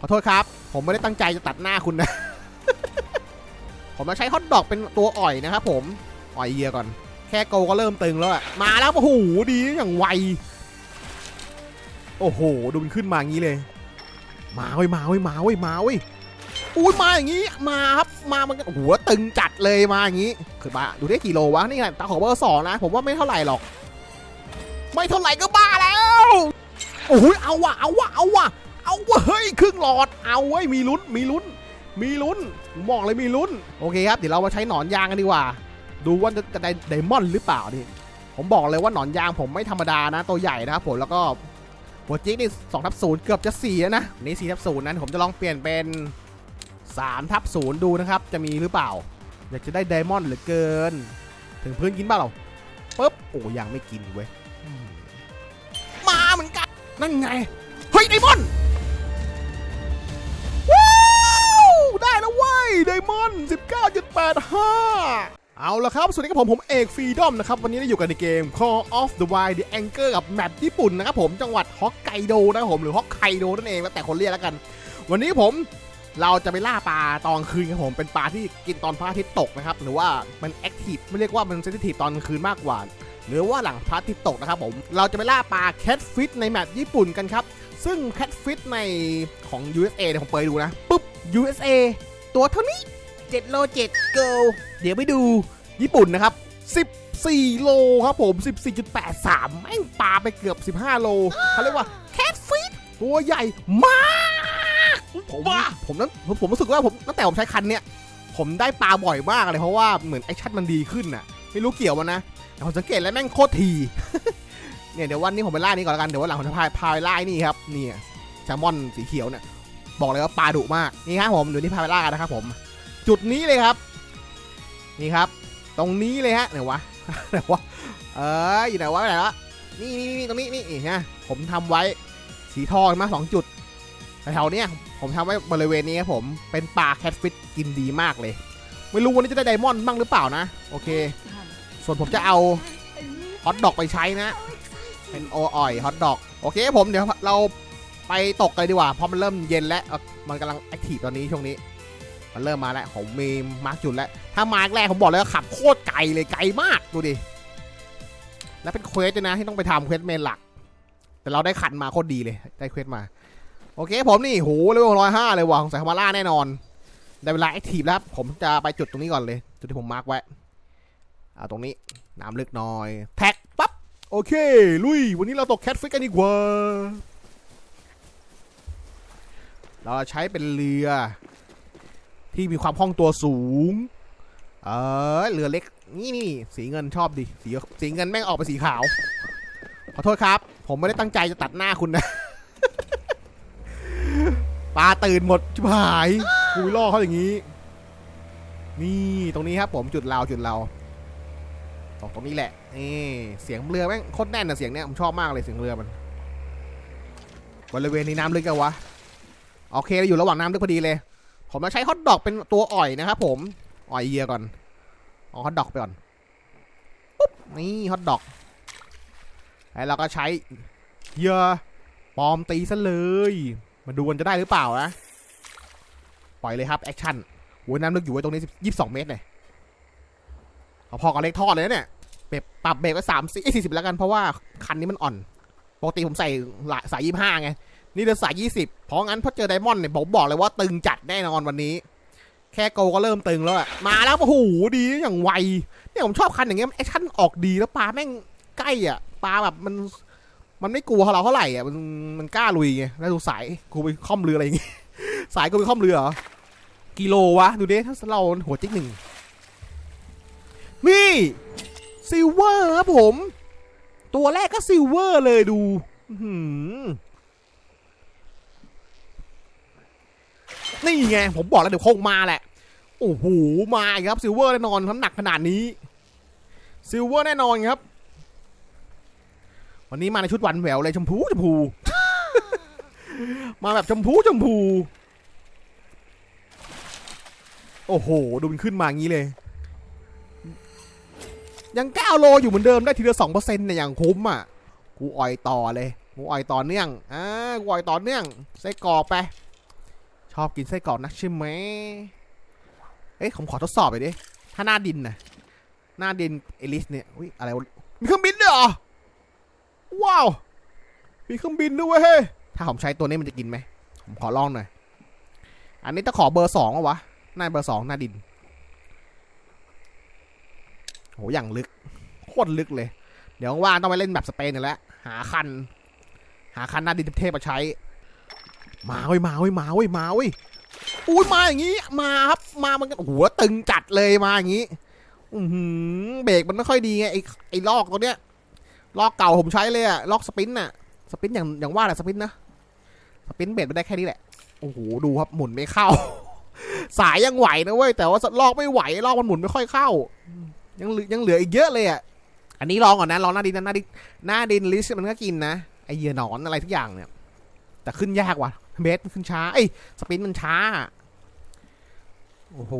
ขอโทษครับ ผมไม่ได้ตั้งใจจะตัดหน้าคุณนะ ผมมาใช้ฮอตดอกเป็นตัวอ่อยนะครับผม อ่อยเยียก่อน แค่โกก็เริ่มตึงแล้วอะมาแล้วโอ้โหดีอย่างไว โอ้โหดูมันขึ้นมาอย่างนี้เลย มาเว้ยมาเว้ยมาเว้ยมาเว้ยอุ้ยมาอย่างนี้มาครับมามันก็โอ้โหตึงจัดเลยมาอย่างนี้คือมาดูได้กี่โลวะนี่ไงตาของเบอร์สองนะ ผมว่าไม่เท่าไหร่หรอก ไม่เท่าไหร่ก็บ้าแล้วโอ้โหเอาวะเอาวะเอาวะ เอาวเฮ้ยครึ่งหลอดเอาเว้ยมีลุ้นมีลุ้น มีลุ้นมบอกเลยมีลุ้นโอเคครับเดี๋ยวเรามาใช้หนอนยางกันดีกว่า ดูว่าจะได้ไดมอนด์หรือเปล่านี่ผมบอกเลยว่าหนอนยางผมไม่ธรรมดานะ ตัวใหญ่นะครับผมแล้วก็หัวจิกนี่สองทับศูนย์เกือบจะสี่นะนี่สี่ทับศูนย์นั้นผมจะลองเปลี่ยนเป็นสามทับศูนย์ดูนะครับ จะมีหรือเปล่า อยากจะได้ไดมอนด์เหลือเกิน ถึงพื้นกินบ้าเราปุ๊บโอ้ยังไม่กินเว้ยอืมมาเหมือนกันนั่นไงเฮ้ยไดมอนด์ ไดมอนด์19.85เอาละครับ สวัสดีครับผม ผมเอกฟรีดอมนะครับ วันนี้เราอยู่กันในเกม Call of the Wild The Anchor กับแมปญี่ปุ่นนะครับผมจังหวัดฮอกไกโดนะครับผมหรือฮอกไกโดนั่นเองแล้วแต่คนเรียกแล้วกัน วันนี้ผมเราจะไปล่าปลาตอนคืนครับผมเป็นปลาที่กินตอนพระอาทิตย์ตกนะครับ หรือว่ามันแอคทีฟไม่เรียกว่ามันเซนซิทีฟตอนคืนมากกว่า หรือว่าหลังพระอาทิตย์ตกนะครับผมเราจะไปล่าปลาแคทฟิชในแมปญี่ปุ่นกันครับซึ่งแคทฟิชในของ USA เนี่ยผมเปิดดูนะปุ๊บ USA ตัวเท่านี้ 7 โล7 go เดี๋ยวไปดูญี่ปุ่นนะครับ 14 โลครับผม 14.83 แม่งปลาไปเกือบ 15 โลเขาเรียกว่าแคทฟิชตัวใหญ่มากผมผมนั้นผมผมรู้สึกว่าผมตั้งแต่ผมใช้คันเนี้ยผมได้ปลาบ่อยมากเลยเพราะว่าเหมือนแอคชั่นมันดีขึ้นน่ะ ไม่รู้เกี่ยวมันนะแต่ผมสังเกตแล้วแม่งโคตรทีเนี่ยเดี๋ยววันนี้ผมไปล่านี่ก่อนแล้วกันเดี๋ยววันหลังผมจะพาพาไปล่าไอ้นี่ครับเนี่ยแซลมอนสีเขียวเนี่ย บอกเลยว่าปลาดุมากนี่ครับผมเดี๋ยวนี้พาไปล่ากันนะครับผมจุดนี้เลยครับ นี่ครับ ตรงนี้เลยฮะไหนวะไหนวะเอออยู่ไหนวะไหนวะนี่นี่นี่ตรงนี้นี่ฮะผมทำไว้สีทองมาสองจุดแถวๆเนี้ยผมทำไว้บริเวณนี้ครับผมเป็นปลาแคทฟิชกินดีมากเลย ไม่รู้วันนี้จะได้ไดมอนด์บ้างหรือเปล่านะ โอเค ส่วนผมจะเอาฮอตดอกไปใช้นะ เป็นโออ่อยฮอตดอก โอเคผมเดี๋ยวเรา ไปตกกันดีกว่าเพราะมันเริ่มเย็นแล้วมันกำลังแอคทีฟตอนนี้ช่วงนี้ มันเริ่มมาแล้วผมมีมาร์กจุดแล้ว ถ้ามาร์กแรกผมบอกเลยว่าขับโคตรไกลเลยไกลมากดูดิแล้วเป็นเควสด้วยนะที่ต้องไปทำเควสเมนหลัก แต่เราได้ขันมาโคตรดีเลยได้เควสมา โอเคผมนี่โหเลเวลร้อยห้าเลยว่ะของสายคามาร่าแน่นอนได้เวลาแอคทีฟแล้วครับผมจะไปจุดตรงนี้ก่อนเลย จุดที่ผมมาร์กไว้เอาตรงนี้น้ำลึกหน่อย แท็กปั๊บโอเค ลุย วันนี้เราตกแคทฟิกกันดีกว่า เราใช้เป็นเรือที่มีความคล่องตัวสูง เออเรือเล็ก นี่นี่สีเงินชอบดิ สีสีเงินแม่งออกไปสีขาว ขอโทษครับ ผมไม่ได้ตั้งใจจะตัดหน้าคุณนะ ปลาตื่นหมดชิบหายคุยล่อเขาอย่างนี้ นี่ตรงนี้ครับผมจุดเราจุดเราตรงตรงนี้แหละนี่เสียงเรือแม่งโคตรแน่นนะเสียงเนี้ยผมชอบมากเลยเสียงเรือมัน บริเวณนี้น้ำลึกกันวะ โอเคเราอยู่ระหว่างน้ำลึกพอดีเลย ผมจะใช้ฮอตดอกเป็นตัวอ่อยนะครับผม อ่อยเยียก่อนเอาฮอตดอกไปก่อน ปุ๊บ นี่ฮอตดอกแล้วเราก็ใช้เยื่อปอมตีซะเลย มาดูกันจะได้หรือเปล่านะ ปล่อยเลยครับ แอคชั่นโอ้ยน้ำลึกอยู่ไว้ตรงนี้ยี่สิบสองเมตรเลยเอาพอกับเล็กทอดเลยเนี่ยเบรกปรับเบรกไว้สามสี่สิบแล้วกันเพราะว่าคันนี้มันอ่อน ปกติผมใส่หลายสายยี่ห้าไง นี่เดือนสายยี่สิบเพราะงั้นพอเจอไดมอนด์เนี่ยผมบอกเลยว่าตึงจัดแน่นอนวันนี้ แค่โกก็เริ่มตึงแล้วอะมาแล้วโอ้โหดีอย่างไวเนี่ยผมชอบคันอย่างเงี้ยแอคชั่นออกดีแล้วปลาแม่งใกล้อะปลาแบบมันมันไม่กลัวเราเท่าไหร่อะมันมันกล้าลุยไงแล้วดูสายกูไปค่อมเรืออะไรอย่างงี้สายกูไปค่อมเรือเหรอกิโลวะดูดิถ้าเราหัวจิ๊กหนึ่งนี่ซิลเวอร์ครับผม ตัวแรกก็ซิลเวอร์เลยดู อื้อหือ นี่ไงผมบอกแล้วเดี๋ยวคงมาแหละ โอ้โหมาครับซิลเวอร์แน่นอนน้ำหนักขนาดนี้ซิลเวอร์แน่นอนครับ วันนี้มาในชุดหวานแหววเลยชมพูชมพู มาแบบชมพูชมพู โอ้โห ดูมันขึ้นมาอย่างนี้เลย ยัง9โลอยู่เหมือนเดิมได้ทีละสองเปอร์เซ็นต์เนี่ยอย่างคุ้มอะ กูอ่อยต่อเลย กูอ่อยต่อเนื่อง อ่า กูอ่อยต่อเนื่องใส่กรอกไป ชอบกินไส้กรอกนักใช่ไหมเอ้ยผมขอทดสอบไปดิ ถ้าหน้าดินนะหน้าดินเอลิสเนี่ย อุ้ยอะไร มีเครื่องบินด้วยเหรอ ว้าว มีเครื่องบินด้วยเฮ้ย ถ้าผมใช้ตัวนี้มันจะกินไหม ผมขอลองหน่อย อันนี้ต้องขอเบอร์สองวะหน้าเบอร์สองหน้าดิน โห อย่างลึก โคตรลึกเลย เดี๋ยวว่างต้องไปเล่นแบบสเปนอีกแหล้วหาคัน หาคันหน้าดินเทพมาใช้ มาเว้ยมาเว้ยมาเว้ยมาเว้ยอุ้ยมาอย่างงี้มาครับมามันก็โอ้โหตึงจัดเลยมาอย่างงี้อือหือเบรกมันไม่ค่อยดีไงไอ้ไอ้ลอกตัวเนี้ยลอกเก่าผมใช้เลยอะลอกสปินน่ะสปินอย่างอย่างว่าแหละสปินนะสปินเบรกไม่ได้แค่นี้แหละโอ้โหดูครับหมุนไม่เข้า สายยังไหวนะเว้ยแต่ว่าลอกไม่ไหวลอกมันหมุนไม่ค่อยเข้า ยังเหลือยังเหลืออีกเยอะเลยอะอันนี้ลองก่อนนะลองหน้าดินนะหน้าดินหน้าดินลิสมันก็กินนะไอเหยื่อหนอนอะไรทุกอย่างเนี่ย แต่ขึ้นยากว่ะเบสมันขึ้นช้าเอ้ยสปินมันช้า โอ้โห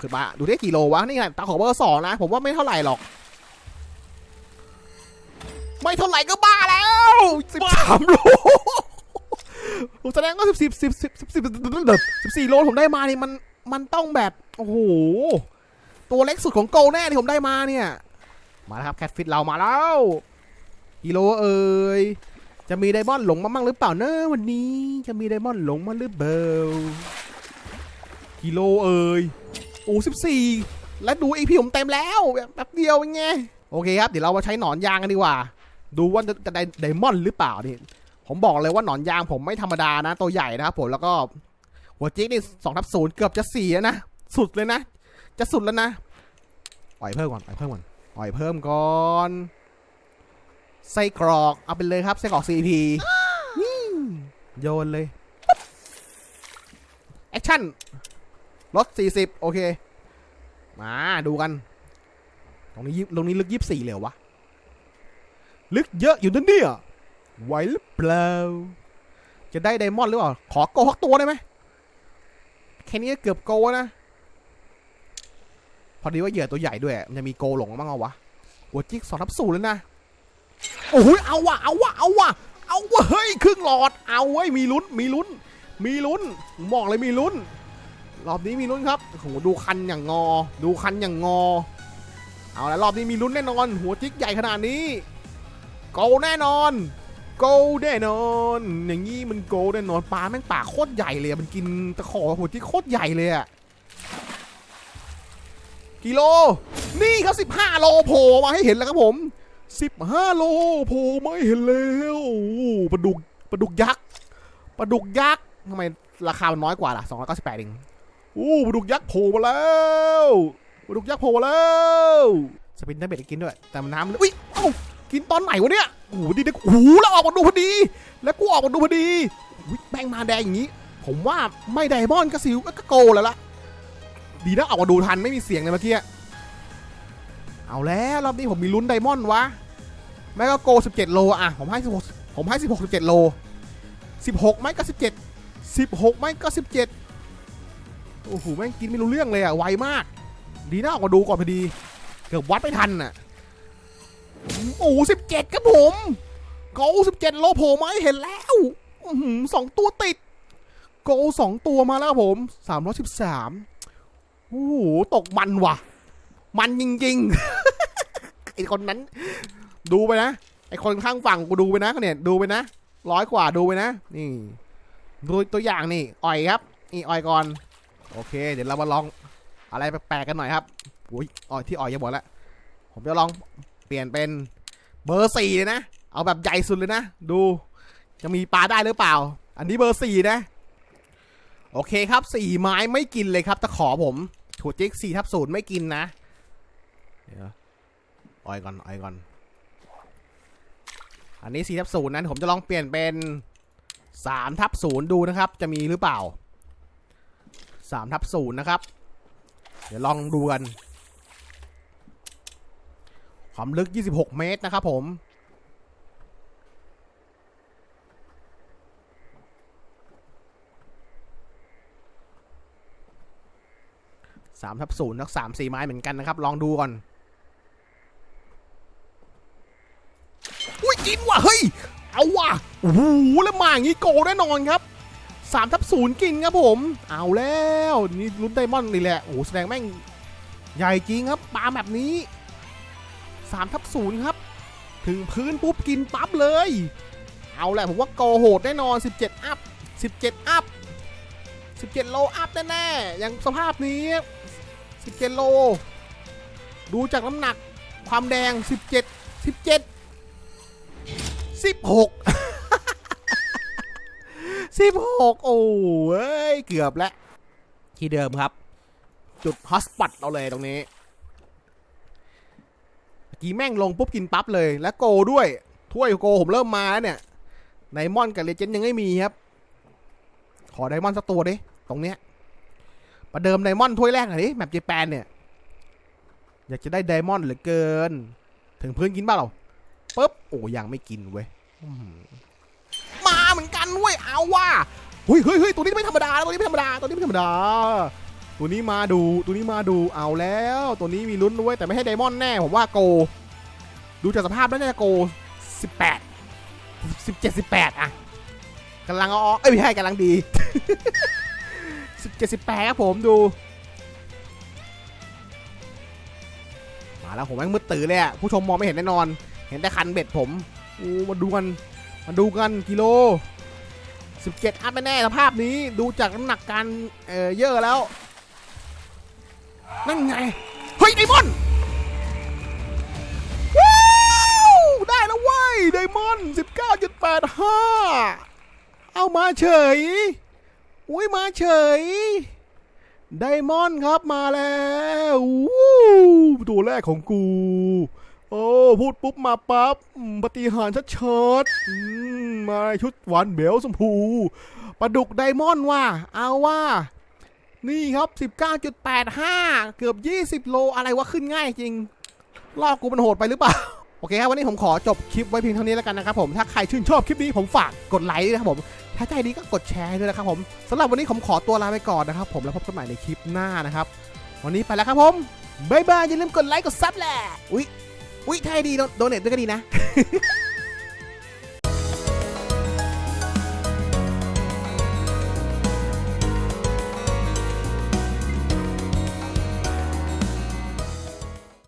ขึ้นมาดูได้กี่โลวะ นี่ไงตาขอเบอร์สองนะ ผมว่าไม่เท่าไหร่หรอก ไม่เท่าไหร่ก็บ้าแล้วสิบสามโลผมแสดงว่าสิบสิบสิบสิบสิบสิบสิบสี่โลผมได้มานี่มันมันต้องแบบ โอ้โห ตัวเล็กสุดของโกแน่ที่ผมได้มาเนี่ย มาแล้วครับ แคทฟิตเรามาแล้วกิโลเอ่ย จะมีไดมอนด์หลงมาบ้างหรือเปล่าเนอะวันนี้จะมีไดมอนด์หลงมาหรือเปล่ากิโลเอ่ยโอ้สิบสี่แล้วดูไอพีผมเต็มแล้วแบบแป๊บเดียวเป็นไงโอเคครับ เดี๋ยวเรามาใช้หนอนยางกันดีกว่า ดูว่าจะได้ไดมอนด์หรือเปล่านี่ผมบอกเลยว่าหนอนยางผมไม่ธรรมดานะ ตัวใหญ่นะครับผมแล้วก็หัวจิกนี่สองทับศูนย์เกือบจะสี่แล้วนะ สุดเลยนะ จะสุดแล้วนะปล่อยเพิ่มก่อนปล่อยเพิ่มก่อนปล่อยเพิ่มก่อน ไส้กรอก เอาไปเลยครับ ไส้กรอก CP โยนเลย แอคชั่น ลด40โอเค มาดูกัน ตรงนี้ยิบตรงนี้ลึกยี่สี่เลยวะ ลึกเยอะอยู่นั่นเนี่ยไหวหรือเปล่า จะได้ไดมอนด์หรือเปล่า ขอโกหักตัวได้ไหม แค่นี้เกือบโกนะ พอดีว่าเหยื่อตัวใหญ่ด้วย มันจะมีโกหลงบ้างเอาวะ หัวจิ๊กสองทับสูนแล้วนะ โอ้โหเอาวะเอาวะเอาวะเอาวะเฮ้ยครึ่งหลอดเอาเว้ยมีลุ้นมีลุ้น มีลุ้นมอกเลยมีลุ้น รอบนี้มีลุ้นครับโอ้โหดูคันอย่างงอ ดูคันอย่างงอ เอาละรอบนี้มีลุ้นแน่นอน หัวจิกใหญ่ขนาดนี้โกแน่นอนโกแน่นอน อย่างงี้มันโกแน่นอนปลาแม่งปากโคตรใหญ่เลยอะมันกินตะขอหัวจิกโคตรใหญ่เลยอะกิโล นี่ครับ15โลโผล่มาให้เห็นแล้วครับผม 15 โลโผล่มาให้เห็นแล้วปลาดุกปลาดุกยักษ์ปลาดุกยักษ์ทำไมราคามันน้อยกว่าล่ะ298เองโอ้ปลาดุกยักษ์โผล่มาแล้วปลาดุกยักษ์โผล่มาแล้วสปินได้เบ็ดกินด้วยแต่มันน้ำอุ้ยเอ้ากินตอนไหนวะเนี่ยโอ้โหดีนะโอ้โหแล้วออกมาดูพอดี แล้วกูออกมาดูพอดีอุ๊ยแม่งมาแดงอย่างนี้ ผมว่าไม่ไดมอนด์ก็ซิวก็โกแล้วล่ะดีนะออกมาดูทันไม่มีเสียงเลยเมื่อกี้ เอาแล้วรอบนี้ผมมีลุ้นไดมอนด์วะแม่ก็โก 17 โลอะผมให้ 16 ผมให้ 16 17 โล 16 ไม่ก็ 17 16 ไม่ก็ 17 โอ้โหแม่งกินไม่รู้เรื่องเลยอะไวมาก ดีนะออกมาดูก่อนพอดี เกือบวัดไม่ทันอะโอ้โห17ครับผมโก17โลโผล่มาให้เห็นแล้วหือสองตัวติด โกสองตัวมาแล้วครับผม313โอ้โหตกมันว่ะ มันจริงๆไอคนนั้น ดูไปนะไอคนข้างฝั่งกูดูไปนะเนี่ยดูไปนะร้อยกว่าดูไปนะ นี่ดูตัวอย่างนี่อ่อยครับนี่อ่อยก่อน โอเค เดี๋ยวเรามาลองอะไรแปลกๆกันหน่อยครับอุ้ยอ่อยที่อ่อยยังหมดแล้วผมจะลองเปลี่ยนเป็นเบอร์สี่เลยนะ เอาแบบใหญ่สุดเลยนะ ดูจะมีปลาได้หรือเปล่า อันนี้เบอร์สี่นะ โอเคครับสี่ไม้ไม่กินเลยครับตะขอผมถูจิกสี่ทับศูนย์ไม่กินนะ เดี๋ยวออยก่อนออยก่อน อันนี้สี่ทับศูนย์นั้นผมจะลองเปลี่ยนเป็นสามทับศูนย์ดูนะครับ จะมีหรือเปล่าสามทับศูนย์นะครับ เดี๋ยวลองดูกัน ความลึก 26 เมตรนะครับผมสามทับศูนย์นักสามสี่ไม้เหมือนกันนะครับ ลองดูก่อน อุ้ย กินว่ะเฮ้ย เอาว่ะโอ้โหแล้วมาอย่างนี้โกแน่นอนครับ3ทับ0กินครับผม เอาแล้วนี่ลุ้นไดมอนด์นี่แหละโอ้แสดงแม่งใหญ่จริงครับปลาแบบนี้3ทับ0ครับ ถึงพื้นปุ๊บกินปั๊บเลย เอาแหละผมว่าโกโหดแน่นอน 17 อัพ 17 อัพ 17 โลอัพแน่ๆอย่างสภาพนี้ 17 โล ดูจากน้ำหนักความแดง 17 17 16 16โอ้ยเกือบแล้ว ที่เดิมครับ จุดฮอสปอตเราเลยตรงนี้กีแม่งลงปุ๊บกินปั๊บเลย และโกด้วย ถ้วยโกผมเริ่มมาแล้วเนี่ยไดมอนด์กับเลเจนด์ยังไม่มีครับ ขอไดมอนด์สักตัวดิ ตรงเนี้ยประเดิมไดมอนด์ถ้วยแรกหน่อยดิแมปเจแปนเนี่ย อยากจะได้ไดมอนด์เหลือเกิน ถึงพื้นกินบ้าเราปุ๊บโอ้ยังไม่กินเว้ย มาเหมือนกันเว้ยเอาว่ะเฮ้ยเฮ้ยเฮ้ยตัวนี้ไม่ธรรมดาตัวนี้ไม่ธรรมดาตัวนี้ไม่ธรรมดา ตัวนี้มาดูตัวนี้มาดูเอาแล้ว ตัวนี้มีลุ้นด้วยแต่ไม่ให้ไดมอนด์แน่ผมว่าโก ดูจากสภาพแล้วน่าจะโก 18 17 18อะกำลังเอเอ้ยไม่ใช่กำลังดี 17 18ครับผมดูมาแล้วผมแม่งมืดตื่นเลยอะผู้ชมมองไม่เห็นแน่นอน เห็นแต่คันเบ็ดผม อู้มาดูกันมาดูกันกิโล 17 อัพแน่ๆสภาพนี้ดูจากน้ำหนักการเอ่อเยอะแล้ว นั่นไง เฮ้ยไดมอนว้าวได้แล้วเว้ยไดมอนด์19.85 เอามาเฉยอุ้ยมาเฉยไดมอนด์ครับมาแล้ววู้ตัวแรกของกู โอ้พูดปุ๊บมาปั๊บปฏิหารชัดๆอืมมาชุดหวานเบลสมพูปลาดุกไดมอนด์ว่ะเอาว่า นี่ครับ 19.85 เกือบ 20 โลอะไรวะขึ้นง่ายจริง ลอกกูมันโหดไปหรือเปล่าโอเคครับวันนี้ผมขอจบคลิปไว้เพียงเท่านี้แล้วกันนะครับผมถ้าใครชื่นชอบคลิปนี้ผมฝากกดไลค์นะครับผม ถ้าใจดีก็กดแชร์ด้วยนะครับผมสำหรับวันนี้ผมขอตัวลาไปก่อนนะครับผมแล้วพบกันใหม่ในคลิปหน้านะครับ วันนี้ไปแล้วครับผมบ๊ายบายอย่าลืมกดไลค์กดซับแหละอุ๊ย อุ้ยถ้าให้ดีโดเนทด้วยก็ดีนะ